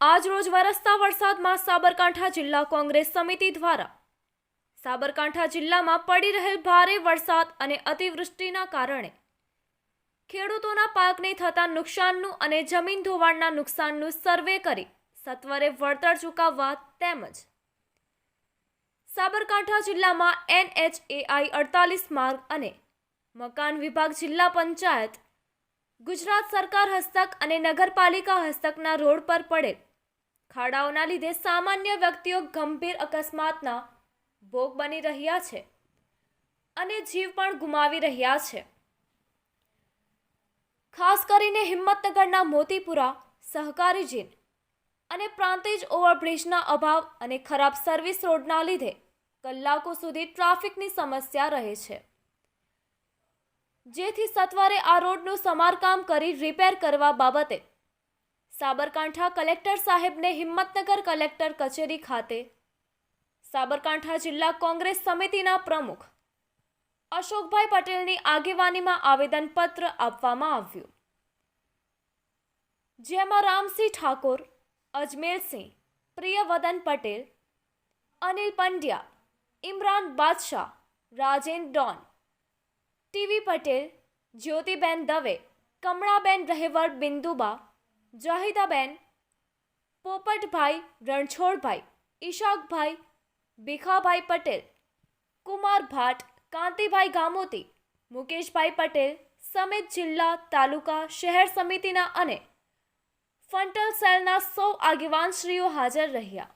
આજરોજ વરસતા વરસાદમાં સાબરકાંઠા જિલ્લા કોંગ્રેસ સમિતિ દ્વારા સાબરકાંઠા જિલ્લામાં પડી રહેલ ભારે વરસાદ અને અતિવૃષ્ટિના કારણે ખેડૂતોના પાકને થતા નુકસાનનું અને જમીન ધોવાણના નુકસાનનું સર્વે કરી સત્વરે વળતર ચૂકવવા તેમજ સાબરકાંઠા જિલ્લામાં એનએચએઆઈ અડતાલીસ માર્ગ અને મકાન વિભાગ જિલ્લા પંચાયત ગુજરાત સરકાર હસ્તક અને નગરપાલિકા હસ્તકના રોડ પર પડેલ ખાડાઓના લીધે સામાન્ય વ્યક્તિઓ ગંભીર અકસ્માતના ભોગ બની રહ્યા છે અને જીવ પણ ગુમાવી રહ્યા છે. ખાસ કરીને હિંમતનગરના મોતીપુરા સહકારી જીન અને પ્રાંતિજ ઓવરબ્રિજના અભાવ અને ખરાબ સર્વિસ રોડના લીધે કલાકો સુધી ટ્રાફિકની સમસ્યા રહે છે. જેથી સત્વરે આ રોડનું સમારકામ કરી રિપેર કરવા બાબતે સાબરકાંઠા કલેક્ટર સાહેબને હિંમતનગર કલેક્ટર કચેરી ખાતે. સાબરકાંઠા જિલ્લા કોંગ્રેસ સમિતિના પ્રમુખ અશોકભાઈ પટેલની આગેવાનીમાં આવેદનપત્ર આપવામાં આવ્યું. જેમાં રામસિંહ ઠાકોર, અજમેરસિંહ, પ્રિયવદન પટેલ, અનિલ પંડ્યા, ઇમરાન બાદશાહ, રાજેન ડોન, ટીવી પટેલ, જ્યોતિબેન દવે, કમળાબેન રહેવર બિંદુબા જાહિદાબેન, પોપટભાઈ રણછોડભાઈ, ઈશાકભાઈ, ભીખાભાઈ પટેલ, કુમાર ભાટ, કાંતિભાઈ ગામોતી, મુકેશભાઈ પટેલ, સમેત જિલ્લા, તાલુકા, શહેર સમિતિના અને ફંટલ સેલના સૌ આગેવાનશ્રીઓ હાજર રહ્યા.